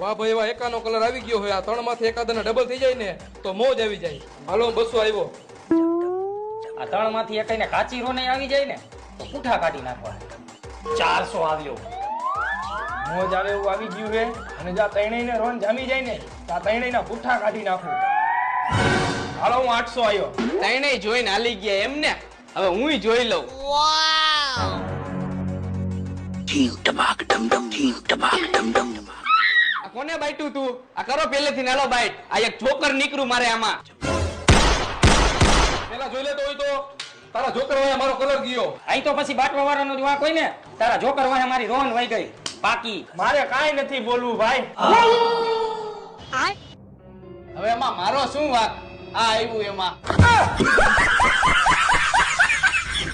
વાહ ભાઈ એવા એકાનો કલર આવી ગયો હોય. આ ત્રણમાંથી એકાદાના ડબલ થઈ જાય ને તો મોજ આવી જાય. હાલો બસો આવ્યો. આ ત્રણમાંથી એકાઈને કાચી રોને આવી જાય ને તો પૂઠા કાઢી નાખવા? ચારસો આવ્યો. મોજ આવે એવું આવી ગયું હે. અને જ્યાં ત્રણેયને રોન જામી જાય ને ત્યાં ત્રણેયના પૂઠા કાઢી નાખું. હાલો હું આઠસો આવ્યો. ત્રણેય જોઈને હાલી ગયા એમ ને? હવે હું જોઈ લઉં. આ કોને બાઈટું તું? આ કરો પહેલેથી નાલો બાઈટ. આ એક જોકર નીકળું મારે આમાં. પેલા જોઈ લેતો હોય તો. તારા જોકર હોય મારો કલર ગયો. અહીં તો પછી બાટવા વાળાનો જ વાંક હોય ને. તારા જોકર વાહે મારી રોન વહી ગઈ. બાકી મારે કાઈ નથી બોલવું ભાઈ. હવે એમાં મારો શું વાક? આ આવ્યું એમાં.